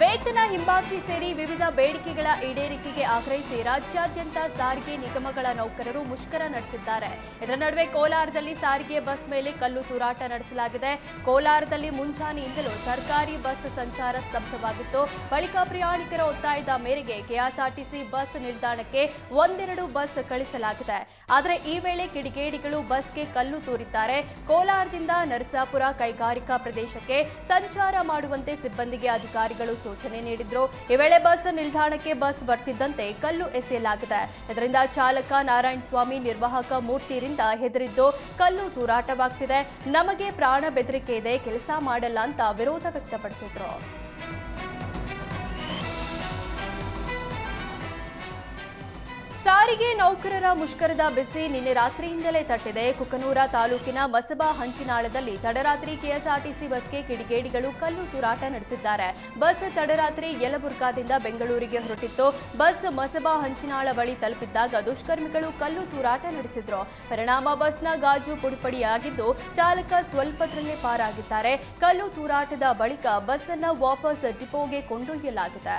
ವೇತನ ಹಿಂಬಾಕಿ ಸೇರಿ ವಿವಿಧ ಬೇಡಿಕೆಗಳ ಈಡೇರಿಕೆಗೆ ಆಗ್ರಹಿಸಿ ರಾಜ್ಯಾದ್ಯಂತ ಸಾರಿಗೆ ನಿಗಮಗಳ ನೌಕರರು ಮುಷ್ಕರ ನಡೆಸಿದ್ದಾರೆ. ಇದರ ನಡುವೆ ಕೋಲಾರದಲ್ಲಿ ಸಾರಿಗೆ ಬಸ್ ಮೇಲೆ ಕಲ್ಲು ತೂರಾಟ ನಡೆಸಲಾಗಿದೆ. ಕೋಲಾರದಲ್ಲಿ ಮುಂಜಾನೆಯಿಂದಲೂ ಸರ್ಕಾರಿ ಬಸ್ ಸಂಚಾರ ಸ್ತಬ್ಧವಾಗಿತ್ತು. ಬಳಿಕ ಪ್ರಯಾಣಿಕರ ಒತ್ತಾಯದ ಮೇರೆಗೆ ಕೆಎಸ್ಆರ್ಟಿಸಿ ಬಸ್ ನಿಲ್ದಾಣಕ್ಕೆ ಒಂದೆರಡು ಬಸ್ ಕಳಿಸಲಾಗಿದೆ. ಆದರೆ ಈ ವೇಳೆ ಕಿಡಿಗೇಡಿಗಳು ಬಸ್ಗೆ ಕಲ್ಲು ತೂರಿದ್ದಾರೆ. ಕೋಲಾರದಿಂದ ನರಸಾಪುರ ಕೈಗಾರಿಕಾ ಪ್ರದೇಶಕ್ಕೆ ಸಂಚಾರ ಮಾಡುವಂತೆ ಸಿಬ್ಬಂದಿಗೆ ಅಧಿಕಾರಿಗಳು ಸೂಚನೆ ನೀಡಿದ್ರು. ಈ ವೇಳೆ ಬಸ್ ನಿಲ್ದಾಣಕ್ಕೆ ಬಸ್ ಬರ್ತಿದ್ದಂತೆ ಕಲ್ಲು ಎಸೆಯಲಾಗಿದೆ. ಇದರಿಂದ ಚಾಲಕ ನಾರಾಯಣ ಸ್ವಾಮಿ ನಿರ್ವಾಹಕ ಮೂರ್ತಿಯಿಂದ ಹೆದರಿದ್ದು ಕಲ್ಲು ತೂರಾಟವಾಗ್ತಿದೆ. ನಮಗೆ ಪ್ರಾಣ ಬೆದರಿಕೆ ಇದೆ, ಕೆಲಸ ಮಾಡಲ್ಲ ಅಂತ ವಿರೋಧ ವ್ಯಕ್ತಪಡಿಸಿದ್ರು. ಸಾರಿಗೆ ನೌಕರರ ಮುಷ್ಕರದ ಬಿಸಿ ನಿನ್ನೆ ರಾತ್ರಿಯಿಂದಲೇ ತಟ್ಟಿದೆ. ಕುಕನೂರ ತಾಲೂಕಿನ ಮಸಬಾ ಹಂಚಿನಾಳದಲ್ಲಿ ತಡರಾತ್ರಿ ಕೆಎಸ್ಆರ್ಟಿಸಿ ಬಸ್ಗೆ ಕಿಡಿಗೇಡಿಗಳು ಕಲ್ಲು ತೂರಾಟ ನಡೆಸಿದ್ದಾರೆ. ಬಸ್ ತಡರಾತ್ರಿ ಯಲಬುರ್ಗಾದಿಂದ ಬೆಂಗಳೂರಿಗೆ ಹೊರಟಿತ್ತು. ಬಸ್ ಮಸಬಾ ಹಂಚಿನಾಳ ಬಳಿ ತಲುಪಿದ್ದಾಗ ದುಷ್ಕರ್ಮಿಗಳು ಕಲ್ಲು ತೂರಾಟ ನಡೆಸಿದ್ರು. ಪರಿಣಾಮ ಬಸ್ನ ಗಾಜು ಪುಡಿಪಡಿಯಾಗಿದ್ದು, ಚಾಲಕ ಸ್ವಲ್ಪದರಲ್ಲೇ ಪಾರಾಗಿದ್ದಾರೆ. ಕಲ್ಲು ತೂರಾಟದ ಬಳಿಕ ಬಸ್ ಅನ್ನ ವಾಪಸ್ ಡಿಪೋಗೆ ಕೊಂಡೊಯ್ಯಲಾಗಿದೆ.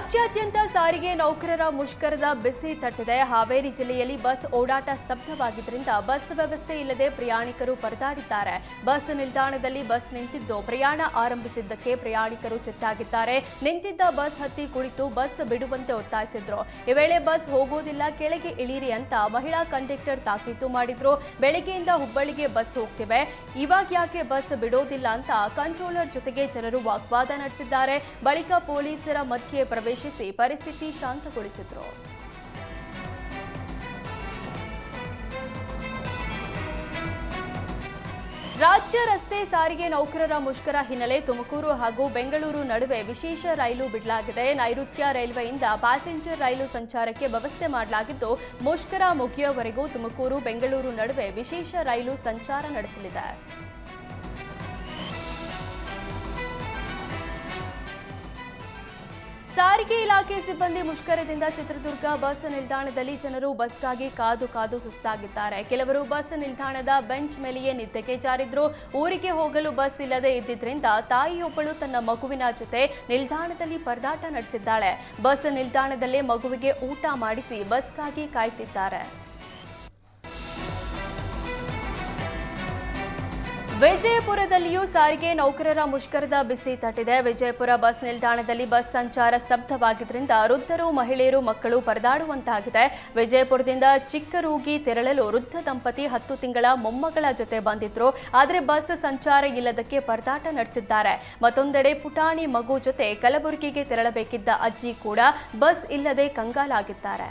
ರಾಜ್ಯಾದ್ಯಂತ ಸಾರಿಗೆ ನೌಕರರ ಮುಷ್ಕರದ ಬಿಸಿ ತಟ್ಟಿದೆ. ಹಾವೇರಿ ಜಿಲ್ಲೆಯಲ್ಲಿ ಬಸ್ ಓಡಾಟ ಸ್ತಬ್ಧವಾಗಿದ್ದರಿಂದ ಬಸ್ ವ್ಯವಸ್ಥೆ ಇಲ್ಲದೆ ಪ್ರಯಾಣಿಕರು ಪರದಾಡಿದ್ದಾರೆ. ಬಸ್ ನಿಲ್ದಾಣದಲ್ಲಿ ಬಸ್ ನಿಂತಿದ್ದು, ಪ್ರಯಾಣ ಆರಂಭಿಸಿದ್ದಕ್ಕೆ ಪ್ರಯಾಣಿಕರು ಸಿಟ್ಟಾಗಿದ್ದಾರೆ. ನಿಂತಿದ್ದ ಬಸ್ ಹತ್ತಿ ಕುಳಿತು ಬಸ್ ಬಿಡುವಂತೆ ಒತ್ತಾಯಿಸಿದ್ರು. ಈ ವೇಳೆ ಬಸ್ ಹೋಗೋದಿಲ್ಲ ಕೆಳಗೆ ಇಳಿರಿ ಅಂತ ಮಹಿಳಾ ಕಂಡಕ್ಟರ್ ತಾಕೀತು ಮಾಡಿದ್ರು. ಬೆಳಗ್ಗೆಯಿಂದ ಹುಬ್ಬಳ್ಳಿಗೆ ಬಸ್ ಹೋಗ್ತಿವೆ. ಇವಾಗ ಯಾಕೆ ಬಸ್ ಬಿಡೋದಿಲ್ಲ ಅಂತ ಕಂಟ್ರೋಲರ್ ಜೊತೆಗೆ ಜನರು ವಾಗ್ವಾದ ನಡೆಸಿದ್ದಾರೆ. ಬಳಿಕ ಪೊಲೀಸರ ಮಧ್ಯೆ ಪ್ರವೇಶಿಸಿ ಪರಿಸ್ಥಿತಿ ಶಾಂತಗೊಳಿಸಿದ್ರು. ರಾಜ್ಯ ರಸ್ತೆ ಸಾರಿಗೆ ನೌಕರರ ಮುಷ್ಕರ ಹಿನ್ನೆಲೆ ತುಮಕೂರು ಹಾಗೂ ಬೆಂಗಳೂರು ನಡುವೆ ವಿಶೇಷ ರೈಲು ಬಿಡಲಾಗಿದೆ. ನೈಋತ್ಯ ರೈಲ್ವೆಯಿಂದ ಪ್ಯಾಸೆಂಜರ್ ರೈಲು ಸಂಚಾರಕ್ಕೆ ವ್ಯವಸ್ಥೆ ಮಾಡಲಾಗಿದ್ದು, ಮುಷ್ಕರ ಮುಗಿಯುವವರೆಗೂ ತುಮಕೂರು ಬೆಂಗಳೂರು ನಡುವೆ ವಿಶೇಷ ರೈಲು ಸಂಚಾರ ನಡೆಸಲಿದೆ. ಸಾರಿಗೆ ಇಲಾಖೆ ಸಿಬ್ಬಂದಿ ಮುಷ್ಕರದಿಂದ ಚಿತ್ರದುರ್ಗ ಬಸ್ ನಿಲ್ದಾಣದಲ್ಲಿ ಜನರು ಬಸ್ಗಾಗಿ ಕಾದು ಕಾದು ಸುಸ್ತಾಗಿದ್ದಾರೆ. ಕೆಲವರು ಬಸ್ ನಿಲ್ದಾಣದ ಬೆಂಚ್ ಮೇಲೆಯೇ ನಿದ್ದೆಗೆ ಜಾರಿದ್ರು. ಊರಿಗೆ ಹೋಗಲು ಬಸ್ ಇಲ್ಲದೆ ಇದ್ದಿದ್ರಿಂದ ತಾಯಿಯೊಬ್ಬಳು ತನ್ನ ಮಗುವಿನ ಜೊತೆ ನಿಲ್ದಾಣದಲ್ಲಿ ಪರದಾಟ ನಡೆಸಿದ್ದಾಳೆ. ಬಸ್ ನಿಲ್ದಾಣದಲ್ಲೇ ಮಗುವಿಗೆ ಊಟ ಮಾಡಿಸಿ ಬಸ್ಗಾಗಿ ಕಾಯ್ತಿದ್ದಾರೆ. ವಿಜಯಪುರದಲ್ಲಿಯೂ ಸಾರಿಗೆ ನೌಕರರ ಮುಷ್ಕರದ ಬಿಸಿ ತಟ್ಟಿದೆ. ವಿಜಯಪುರ ಬಸ್ ನಿಲ್ದಾಣದಲ್ಲಿ ಬಸ್ ಸಂಚಾರ ಸ್ತಬ್ಧವಾಗಿದ್ದರಿಂದ ವೃದ್ಧರು, ಮಹಿಳೆಯರು, ಮಕ್ಕಳು ಪರದಾಡುವಂತಾಗಿದೆ. ವಿಜಯಪುರದಿಂದ ಚಿಕ್ಕರೂಗಿ ತೆರಳಲು ವೃದ್ಧ ದಂಪತಿ ಹತ್ತು ತಿಂಗಳ ಮೊಮ್ಮಗಳ ಜೊತೆ ಬಂದಿದ್ರು. ಆದರೆ ಬಸ್ ಸಂಚಾರ ಇಲ್ಲದಕ್ಕೆ ಪರದಾಟ ನಡೆಸಿದ್ದಾರೆ. ಮತ್ತೊಂದೆಡೆ ಪುಟಾಣಿ ಮಗು ಜೊತೆ ಕಲಬುರಗಿಗೆ ತೆರಳಬೇಕಿದ್ದ ಅಜ್ಜಿ ಕೂಡ ಬಸ್ ಇಲ್ಲದೆ ಕಂಗಾಲಾಗಿದ್ದಾರೆ.